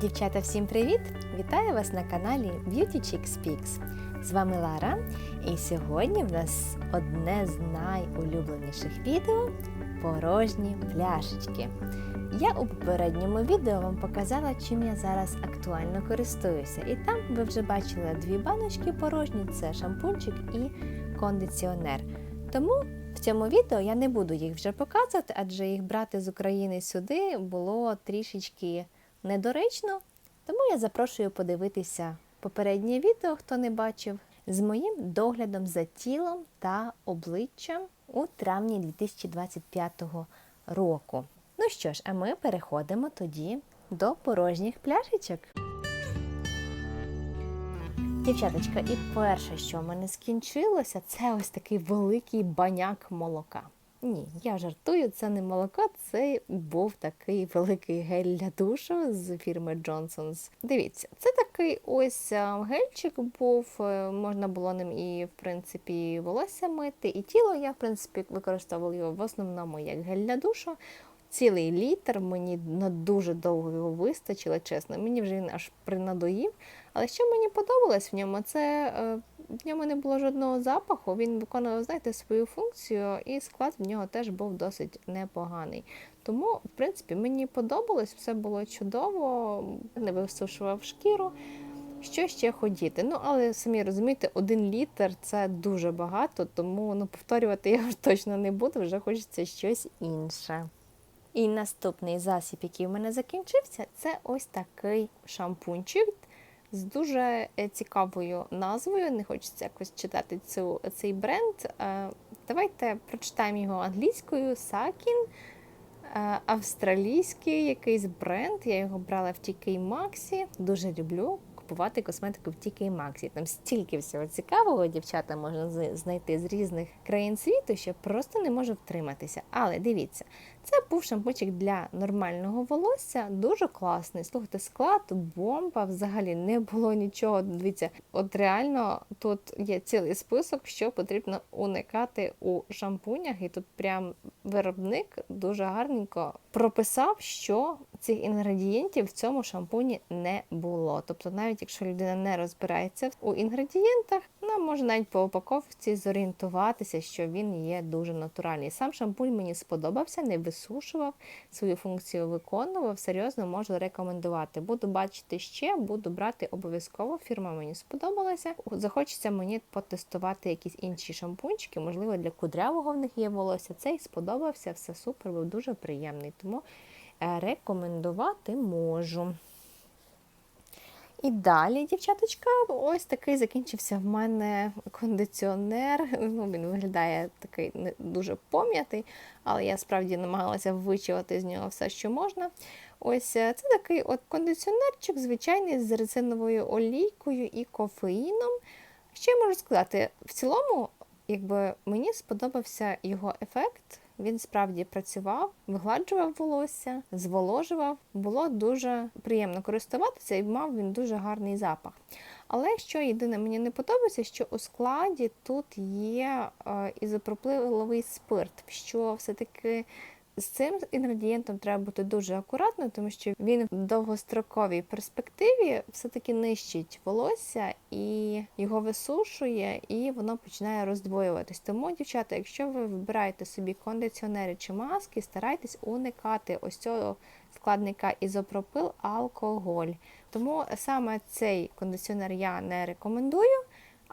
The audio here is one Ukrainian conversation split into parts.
Дівчата, всім привіт! Вітаю вас на каналі Beauty Chick Speaks. З вами Лара, і сьогодні в нас одне з найулюбленіших відео порожні пляшечки. Я у попередньому відео вам показала, чим я зараз актуально користуюся. І там ви вже бачили дві баночки порожні: це шампунчик і кондиціонер. Тому в цьому відео я не буду їх вже показувати, адже їх брати з України сюди було трішечки недоречно. Тому я запрошую подивитися попереднє відео, хто не бачив, з моїм доглядом за тілом та обличчям у травні 2025 року. Ну що ж, а ми переходимо тоді до порожніх пляшечок. Дівчаточка, і перше, що в мене скінчилося, це ось такий великий баняк молока. Ні, я жартую, це не молоко, це був такий великий гель для душу з фірми Johnson's. Дивіться, це такий ось е, гельчик був, е, можна було ним і, в принципі, волосся мити, і тіло я, в принципі, використовувала його в основному як гель для душу. Цілий літр мені на дуже довго його вистачило, чесно. Мені вже він аж принадоїв. Але що мені подобалось в ньому, це е, в ньому не було жодного запаху. Він виконував, знаєте, свою функцію, і склад в нього теж був досить непоганий. Тому, в принципі, мені подобалось, все було чудово, не висушував шкіру. Що ще ходіти? Ну, але самі розумієте, один літр це дуже багато, тому ну, повторювати я точно не буду, вже хочеться щось інше. І наступний засіб, який в мене закінчився, це ось такий шампунчик з дуже е, цікавою назвою. Не хочеться якось читати цю, цей бренд. Е, давайте прочитаємо його англійською Сакін. Е, австралійський якийсь бренд. Я його брала в TK Maxx. Дуже люблю купувати косметику в TK Maxx. Там стільки всього цікавого, дівчата можна знайти з різних країн світу, що просто не можу втриматися. Але дивіться, це був шампунчик для нормального волосся, дуже класний. Слухайте, склад, бомба, взагалі не було нічого. Дивіться, от реально тут є цілий список, що потрібно уникати у шампунях, і тут прям виробник дуже гарненько прописав, що цих інгредієнтів в цьому шампуні не було. Тобто, навіть якщо людина не розбирається у інгредієнтах, вона може навіть по упаковці зорієнтуватися, що він є дуже натуральний. Сам шампунь мені сподобався, не висушував, свою функцію виконував. Серйозно можу рекомендувати. Буду бачити ще, буду брати обов'язково. Фірма мені сподобалася. Захочеться мені потестувати якісь інші шампунчики, можливо, для кудрявого в них є волосся. Цей сподобався, все супер, був дуже приємний. Тому е, рекомендувати можу. І далі, дівчаточка, ось такий закінчився в мене кондиціонер. Ну, Він виглядає такий не дуже пом'ятий, але я справді намагалася вичувати з нього все, що можна. Ось е, це такий от кондиціонерчик, звичайний з резиновою олійкою і кофеїном. Що я можу сказати? В цілому, якби мені сподобався його ефект. Він справді працював, вигладжував волосся, зволожував. Було дуже приємно користуватися і мав він дуже гарний запах. Але що єдине мені не подобається, що у складі тут є е, ізопропиловий спирт, що все-таки з цим інгредієнтом треба бути дуже акуратно, тому що він в довгостроковій перспективі все-таки нищить волосся і його висушує, і воно починає роздвоюватись. Тому, дівчата, якщо ви вибираєте собі кондиціонери чи маски, старайтесь уникати ось цього складника ізопропил алкоголь. Тому саме цей кондиціонер я не рекомендую.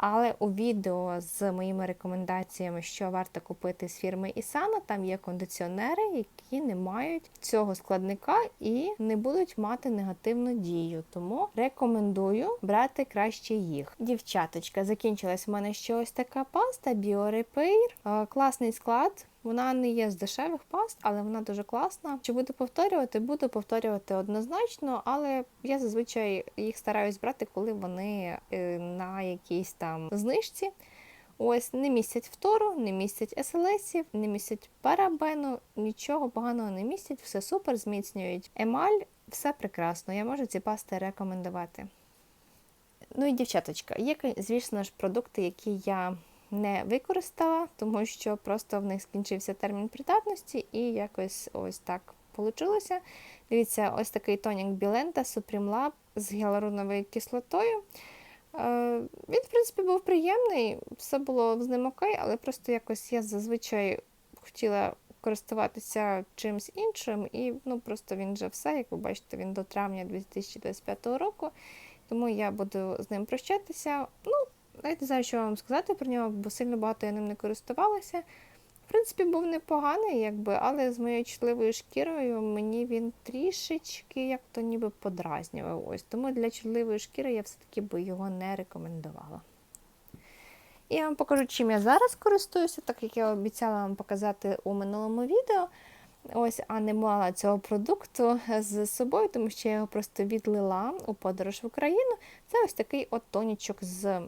Але у відео з моїми рекомендаціями, що варто купити з фірми Ісана, там є кондиціонери, які не мають цього складника і не будуть мати негативну дію. Тому рекомендую брати краще їх. Дівчаточка, закінчилась в мене ще ось така паста біорепейр, Класний склад. Вона не є з дешевих паст, але вона дуже класна. Чи буду повторювати? Буду повторювати однозначно, але я зазвичай їх стараюсь брати, коли вони е, на якійсь там знижці. Ось не містять втору, не містять СЛСів, не містять парабену, нічого поганого не містять, все супер, зміцнюють емаль, все прекрасно. Я можу ці пасти рекомендувати. Ну і дівчаточка, є, звісно ж, продукти, які я не використала, тому що просто в них скінчився термін придатності, і якось ось так вийшло. Дивіться, ось такий тонік Білента Supreme Lab з гіалуроновою кислотою. Е, Він, в принципі, був приємний, все було з ним окей, але просто якось я зазвичай хотіла користуватися чимось іншим, і ну, просто він вже все, як ви бачите, він до травня 2025 року. Тому я буду з ним прощатися. Ну, навіть не знаю, що вам сказати про нього, бо сильно багато я ним не користувалася. В принципі, був непоганий, якби, але з моєю чутливою шкірою мені він трішечки як то ніби подразнював. Ось. Тому для чутливої шкіри я все-таки би його не рекомендувала. І я вам покажу, чим я зараз користуюся, так як я обіцяла вам показати у минулому відео. Ось, а не мала цього продукту з собою, тому що я його просто відлила у подорож в Україну. Це ось такий от тонічок з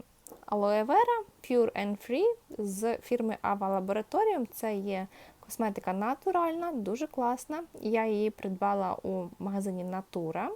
Aloe Vera Pure and Free з фірми Ava Laboratorium. Це є косметика натуральна, дуже класна. Я її придбала у магазині Natura.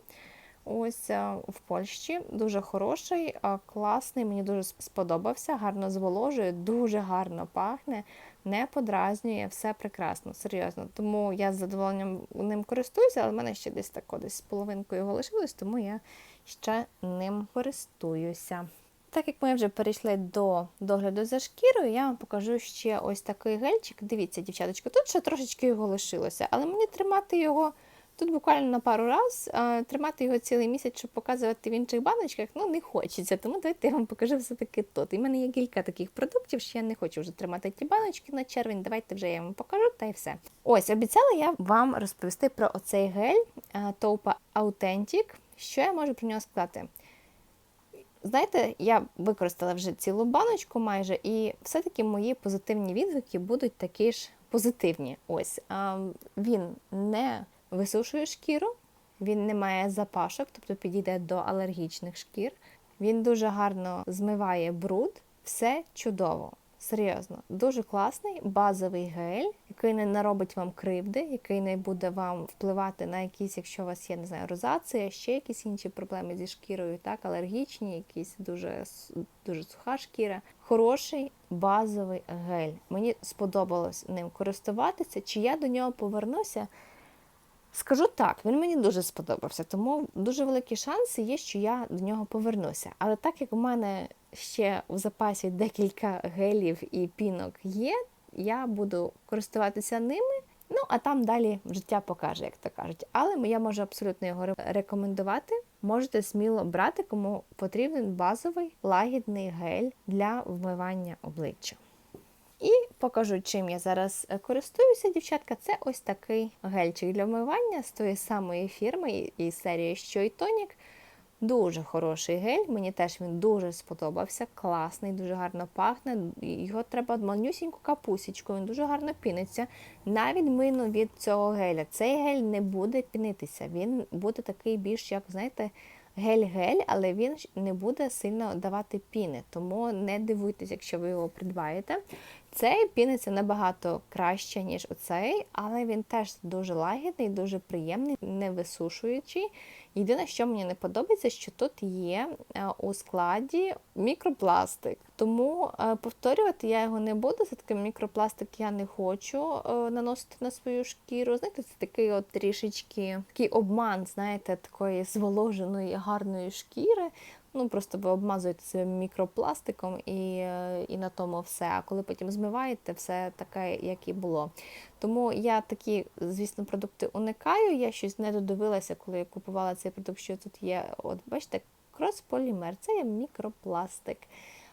Ось е, в Польщі. Дуже хороший, е, класний, мені дуже сподобався, гарно зволожує, дуже гарно пахне, не подразнює, все прекрасно, серйозно. Тому я з задоволенням ним користуюся, але в мене ще десь так десь з половинкою його лишилось, тому я ще ним користуюся. Так як ми вже перейшли до догляду за шкірою, я вам покажу ще ось такий гельчик. Дивіться, дівчаточка, тут ще трошечки його лишилося, але мені тримати його. Тут буквально на пару раз тримати його цілий місяць, щоб показувати в інших баночках, ну не хочеться. Тому давайте я вам покажу все-таки тут. І в мене є кілька таких продуктів, що я не хочу вже тримати ті баночки на червень. Давайте вже я вам покажу та й все. Ось, обіцяла я вам розповісти про оцей гель Taupa Authentic. Що я можу про нього сказати? Знаєте, я використала вже цілу баночку майже, і все-таки мої позитивні відгуки будуть такі ж позитивні. Ось він не висушує шкіру, він не має запашок, тобто підійде до алергічних шкір. Він дуже гарно змиває бруд, все чудово. Серйозно, дуже класний базовий гель, який не наробить вам кривди, який не буде вам впливати на якісь, якщо у вас є не знаю, розація, ще якісь інші проблеми зі шкірою, так, алергічні, якісь дуже дуже суха шкіра. Хороший базовий гель. Мені сподобалось ним користуватися. Чи я до нього повернуся? Скажу так, він мені дуже сподобався, тому дуже великі шанси є, що я до нього повернуся. Але так як у мене ще в запасі декілька гелів і пінок є, я буду користуватися ними. Ну, а там далі життя покаже, як то кажуть. Але я можу абсолютно його рекомендувати. Можете сміло брати, кому потрібен базовий лагідний гель для вмивання обличчя. І покажу, чим я зараз користуюся, дівчатка. Це ось такий гельчик для вмивання з тої самої фірми і серії що й тонік. Дуже хороший гель, мені теж він дуже сподобався, класний, дуже гарно пахне. Його треба манюсіньку капусічку, він дуже гарно піниться. На відміну від цього геля, цей гель не буде пінитися, він буде такий більш, як, знаєте, гель-гель, але він не буде сильно давати піни. Тому не дивуйтесь, якщо ви його придбаєте. Цей піниться набагато краще, ніж оцей, але він теж дуже лагідний, дуже приємний, не висушуючий. Єдине, що мені не подобається, що тут є е, у складі мікропластик. Тому е, повторювати я його не буду. Це такий мікропластик я не хочу е, наносити на свою шкіру. Знаєте, це такий от трішечки такий обман, знаєте, такої зволоженої, гарної шкіри. Ну, просто ви обмазуєте себе мікропластиком і і на тому все. А коли потім змиваєте, все таке, як і було. Тому я такі, звісно, продукти уникаю. Я щось не додивилася, коли я купувала цей продукт, що тут є. От, бачите, кросполімер, це є мікропластик.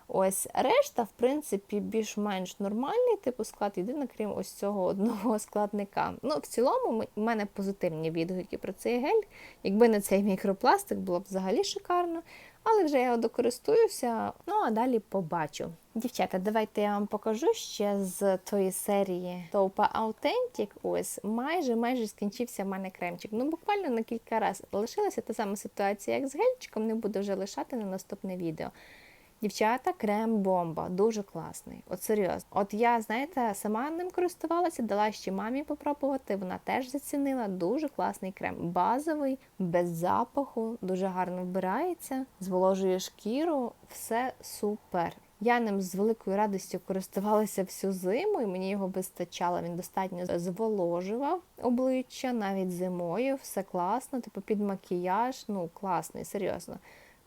Ось решта, в принципі, більш-менш нормальний типу склад, єдине, крім ось цього одного складника. Ну, в цілому, в мене позитивні відгуки про цей гель. Якби не цей мікропластик, було б взагалі шикарно. Але вже я його докористуюся, ну а далі побачу. Дівчата, давайте я вам покажу ще з тої серії топа Authentic. Ось майже майже скінчився в мене кремчик. Ну, буквально на кілька разів. Лишилася та сама ситуація, як з гельчиком, не буду вже лишати на наступне відео. Дівчата, крем бомба, дуже класний. От серйозно. От я, знаєте, сама ним користувалася, дала ще мамі попробувати. Вона теж зацінила. Дуже класний крем. Базовий, без запаху, дуже гарно вбирається, зволожує шкіру, все супер. Я ним з великою радістю користувалася всю зиму, і мені його вистачало. Він достатньо зволожував обличчя навіть зимою. Все класно, типу під макіяж. Ну, класний, серйозно.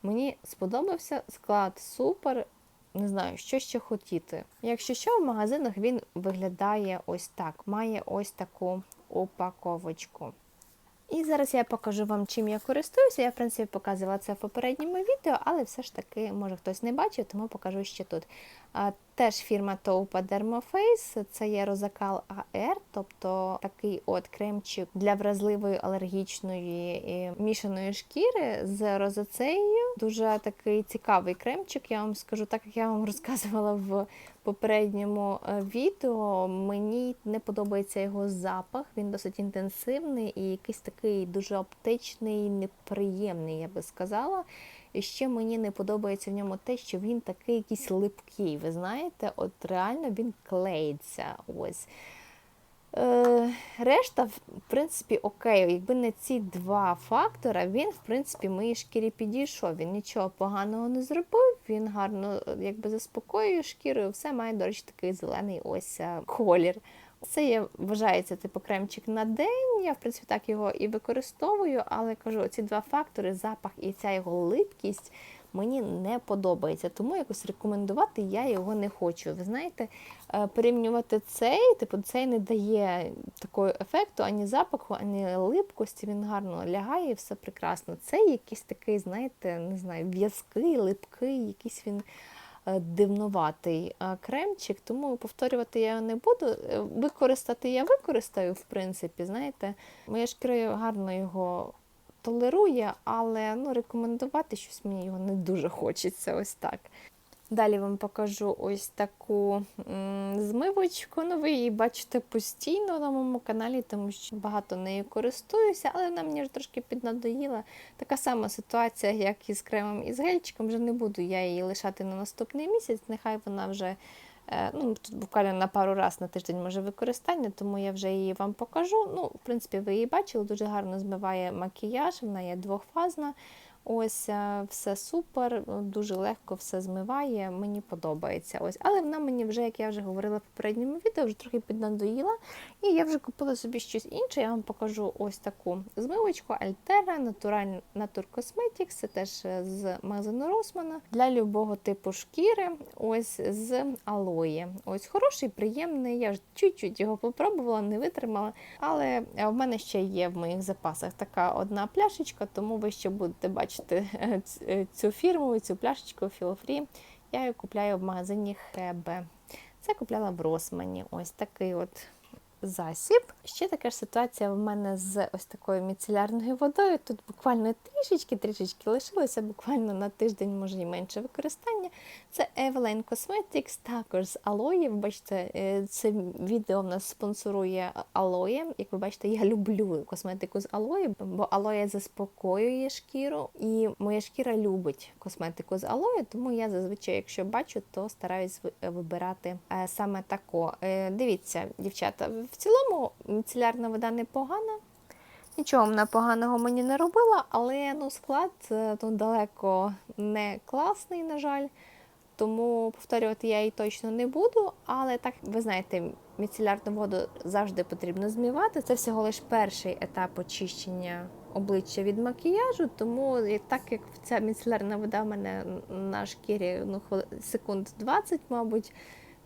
Мені сподобався склад супер. Не знаю, що ще хотіти. Якщо що, в магазинах він виглядає ось так. Має ось таку упаковочку. І зараз я покажу вам, чим я користуюся. Я, в принципі, показувала це в попередньому відео, але все ж таки, може хтось не бачив, тому покажу ще тут. Теж фірма Taupa Dermoface, це є Розакал AR, тобто такий от кремчик для вразливої алергічної і мішаної шкіри з розоцеєю. Дуже такий цікавий кремчик, я вам скажу, так як я вам розказувала в попередньому е, відео. Мені не подобається його запах, він досить інтенсивний і якийсь такий дуже оптичний, неприємний, я би сказала. І ще мені не подобається в ньому те, що він такий якийсь липкий. Ви знаєте, от реально він клеїться. ось. Е, решта, в принципі, окей. Якби не ці два фактора, він, в принципі, моїй шкірі підійшов. Він нічого поганого не зробив, він гарно якби заспокоює шкіру, все має, до речі, такий зелений ось е, колір. Це є, вважається типу кремчик на день. Я, в принципі, так його і використовую, але кажу, ці два фактори, запах і ця його липкість мені не подобається. Тому якось рекомендувати я його не хочу. Ви знаєте, е, порівнювати цей, типу, цей не дає такого ефекту, ані запаху, ані липкості. Він гарно лягає і все прекрасно. Цей якийсь такий, знаєте, не знаю, в'язкий, липкий, якийсь він. Е, дивнуватий е, кремчик, тому повторювати я не буду. Е, використати я використаю, в принципі, знаєте, моя шкіра гарно його толерує, але ну, рекомендувати щось мені його не дуже хочеться. Ось так. Далі вам покажу ось таку змивочку. Ну, ви її бачите постійно на моєму каналі, тому що багато нею користуюся, але вона мені вже трошки піднадоїла. Така сама ситуація, як і з кремом і з гельчиком. Вже не буду я її лишати на наступний місяць. Нехай вона вже е, ну, тут буквально на пару разів на тиждень може використання, тому я вже її вам покажу. Ну, В принципі, ви її бачили, дуже гарно змиває макіяж, вона є двохфазна. Ось е, все супер, дуже легко все змиває, мені подобається. Ось, Але вона мені вже, як я вже говорила в попередньому відео, вже трохи піднадоїла. І я вже купила собі щось інше. Я вам покажу ось таку змивочку Altera Natural Natur Cosmetics, це теж е, з магазину Росмана для любого типу шкіри. Ось з алої. Ось хороший, приємний. Я ж чуть-чуть його попробувала, не витримала. Але в мене ще є в моїх запасах така одна пляшечка, тому ви ще будете бачити бачите цю фірму, цю пляшечку Філофрі. Я її купляю в магазині Хебе. Це купляла в Росмані. Ось такий от засіб. Ще така ж ситуація в мене з ось такою міцелярною водою. Тут буквально трішечки-трішечки лишилося, буквально на тиждень, може і менше використання. Це Eveline Cosmetics, також з алоєм. Бачите, е, це відео в нас спонсорує алоє. Як ви бачите, я люблю косметику з алоє, бо алоє заспокоює шкіру, і моя шкіра любить косметику з алоє, тому я зазвичай, якщо бачу, то стараюсь вибирати е, саме тако. Е, дивіться, дівчата, в цілому міцелярна вода непогана. Нічого вона поганого мені не робила, але ну, склад ну, далеко не класний, на жаль. Тому повторювати я її точно не буду. Але так, ви знаєте, міцелярну воду завжди потрібно змивати. Це всього лише перший етап очищення обличчя від макіяжу. Тому так як ця міцелярна вода в мене на шкірі ну, секунд 20, мабуть,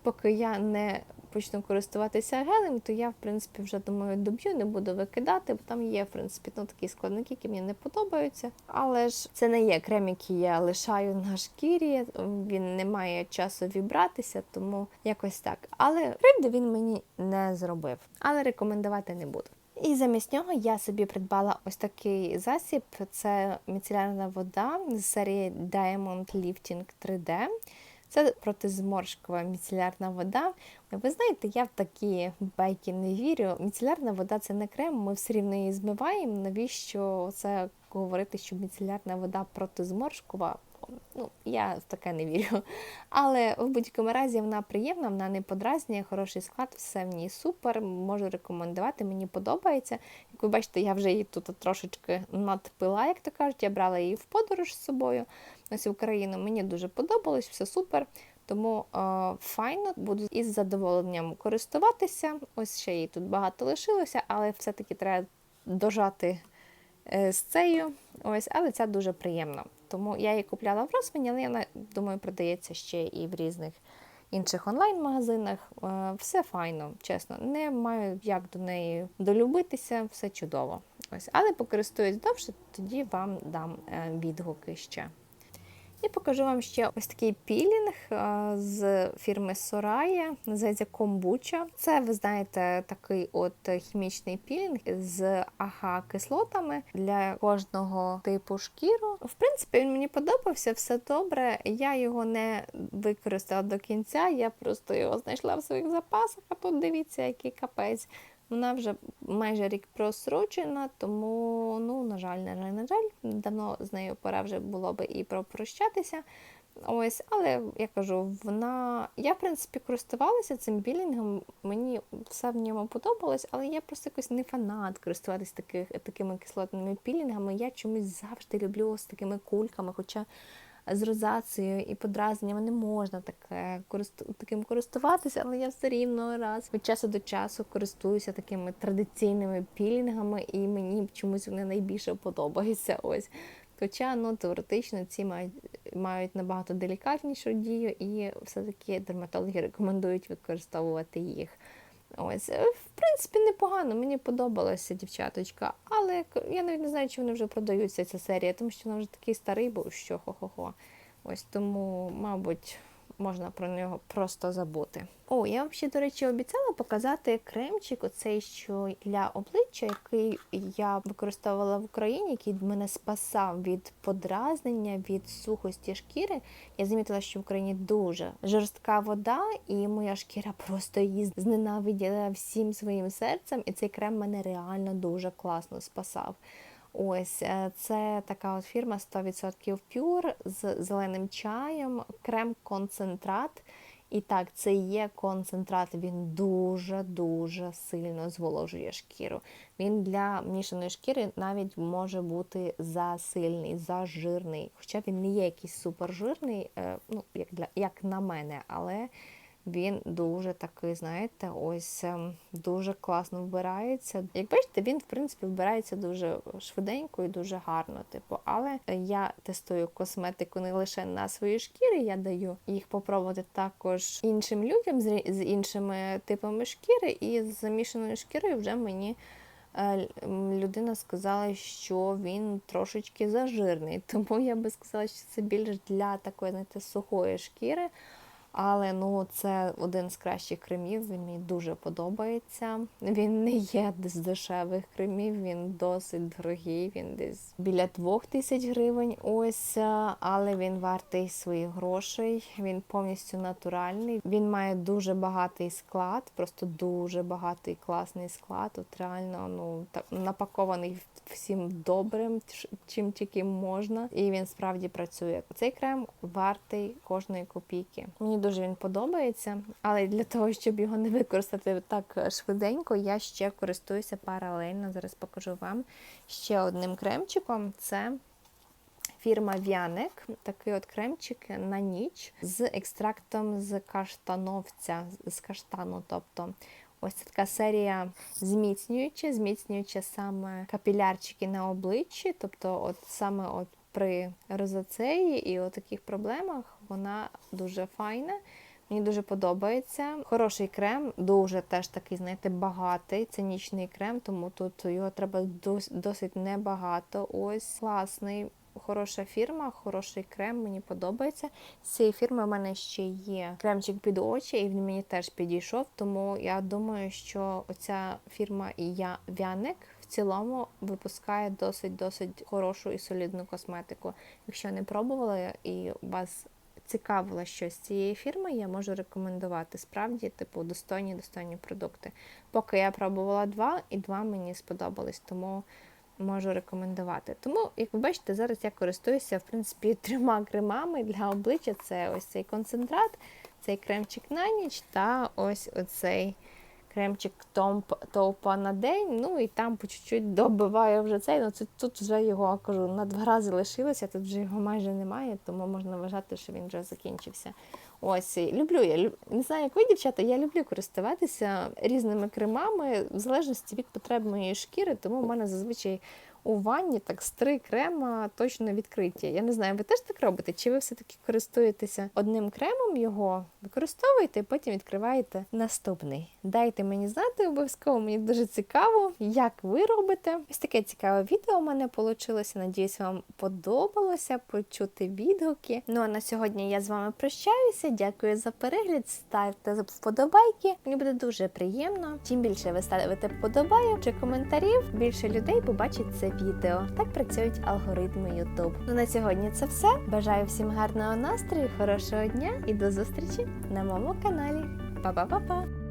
поки я не почну користуватися гелем, то я, в принципі, вже думаю, доб'ю, не буду викидати, бо там є, в принципі, ну, такі складники, які мені не подобаються. Але ж це не є крем, який я лишаю на шкірі, він не має часу вібратися, тому якось так. Але кривди він мені не зробив. Але рекомендувати не буду. І замість нього я собі придбала ось такий засіб: це міцелярна вода з серії Diamond Lifting 3D. Це протизморшкова міцелярна вода. Ви знаєте, я в такі байки не вірю. Міцелярна вода це не крем, ми все рівно її змиваємо. Навіщо це говорити, що міцелярна вода протизморшкова? Ну, я в таке не вірю. Але в будь-якому разі вона приємна, вона не подразнює, хороший склад, все в ній супер. Можу рекомендувати, мені подобається. Як ви бачите, я вже її тут трошечки надпила, як то кажуть, я брала її в подорож з собою ось в Україну. Мені дуже подобалось, все супер. Тому е, файно буду із задоволенням користуватися. Ось ще її тут багато лишилося, але все-таки треба дожати е, з цією. Ось, але це дуже приємно. Тому я її купляла в Росмені, але вона, думаю, продається ще і в різних інших онлайн-магазинах. Е, Все файно, чесно. Не маю як до неї долюбитися, все чудово. Ось, але покористуюсь довше, тоді вам дам е, відгуки ще. І покажу вам ще ось такий пілінг е, з фірми Soraya, називається Комбуча. Це, ви знаєте, такий от хімічний пілінг з АХ-кислотами для кожного типу шкіру. В принципі, він мені подобався, все добре. Я його не використала до кінця, я просто його знайшла в своїх запасах, а тут дивіться, який капець. Вона вже майже рік просрочена, тому, ну, на жаль, на жаль, на жаль, давно з нею пора вже було би і пропрощатися. Ось, але я кажу, вона. Я, в принципі, користувалася цим білінгом, мені все в ньому подобалось, але я просто якось не фанат користуватися таких, такими кислотними пілінгами. Я чомусь завжди люблю з такими кульками, хоча з розацією і подразненнями не можна таке, таким користуватися, але я все рівно раз від часу до часу користуюся такими традиційними пілінгами, і мені чомусь вони найбільше подобаються. Ось. Хоча ну, теоретично ці мають мають набагато делікатнішу дію, і все-таки дерматологи рекомендують використовувати їх. Ось, е, в принципі, непогано, мені подобалася дівчаточка, але я навіть не знаю, чи вони вже продаються ця серія, тому що вона вже такий старий був, що хо-хо-хо. Ось тому, мабуть, можна про нього просто забути. О, я вам ще, до речі, обіцяла показати кремчик, оцей що для обличчя, який я використовувала в Україні, який мене спасав від подразнення, від сухості шкіри. Я замітила, що в Україні дуже жорстка вода, і моя шкіра просто її зненавиділа всім своїм серцем, і цей крем мене реально дуже класно спасав. Ось е, це така от фірма 100% Pure з зеленим чаєм, крем-концентрат. І так, це є концентрат, він дуже-дуже сильно зволожує шкіру. Він для мішаної шкіри навіть може бути засильний, зажирний. Хоча він не є якийсь супержирний, е, ну, як, для, як на мене, але він дуже такий, знаєте, ось ем, дуже класно вбирається. Як бачите, він в принципі вбирається дуже швиденько і дуже гарно. Типу, але я тестую косметику не лише на свої шкіри, я даю їх попробувати також іншим людям з іншими типами шкіри, і з замішаною шкірою вже мені. Е, людина сказала, що він трошечки зажирний, тому я би сказала, що це більш для такої знаєте, сухої шкіри. Але ну це один з кращих кремів, він мені дуже подобається. Він не є з дешевих кремів, він досить дорогий, він десь біля двох тисяч гривень. Ось, але він вартий своїх грошей. Він повністю натуральний. Він має дуже багатий склад, просто дуже багатий класний склад. От реально ну так напакований всім добрим, чим тільки можна. І він справді працює. Цей крем вартий кожної копійки. Мені дуже він подобається, але для того, щоб його не використати так швиденько, я ще користуюся паралельно. Зараз покажу вам ще одним кремчиком. Це фірма Вяник, такий от кремчик на ніч з екстрактом з каштановця, з каштану. тобто Ось така серія зміцнююча, зміцнююча саме капілярчики на обличчі, тобто от саме от при розоцеї і таких проблемах вона дуже файна. Мені дуже подобається. Хороший крем, дуже теж такий, знаєте, багатий. Це нічний крем, тому тут його треба досить небагато. Ось класний хороша фірма, хороший крем, мені подобається. З цієї фірми в мене ще є кремчик під очі, і він мені теж підійшов. Тому я думаю, що оця фірма і я Вяник цілому випускає досить-досить хорошу і солідну косметику. Якщо не пробували і вас цікавило щось з цієї фірми, я можу рекомендувати справді, типу, достойні достойні продукти. Поки я пробувала два, і два мені сподобались. Тому можу рекомендувати. Тому, як ви бачите, зараз я користуюся в принципі трьома кремами для обличчя. Це ось цей концентрат, цей кремчик на ніч та ось оцей кремчик топа на день. Ну і там по чуть-чуть добиваю вже цей. Ну, це, Тут вже його кажу, на два рази лишилося, тут вже його майже немає, тому можна вважати, що він вже закінчився. Ось люблю я не знаю, як ви, дівчата, я люблю користуватися різними кремами в залежності від потреб моєї шкіри, тому в мене зазвичай у ванні так з три крема точно відкриті. Я не знаю, ви теж так робите? Чи ви все-таки користуєтеся одним кремом його, використовуєте і потім відкриваєте наступний? Дайте мені знати обов'язково, мені дуже цікаво, як ви робите. Ось таке цікаве відео у мене вийшло. Надіюсь, вам подобалося почути відгуки. Ну а на сьогодні я з вами прощаюся. Дякую за перегляд. Ставте вподобайки. Мені буде дуже приємно. Чим більше ви ставите вподобайок чи коментарів, більше людей побачить відео. Так працюють алгоритми YouTube. Ну на сьогодні це все. Бажаю всім гарного настрою, хорошого дня і до зустрічі на моєму каналі. Па-па-па-па!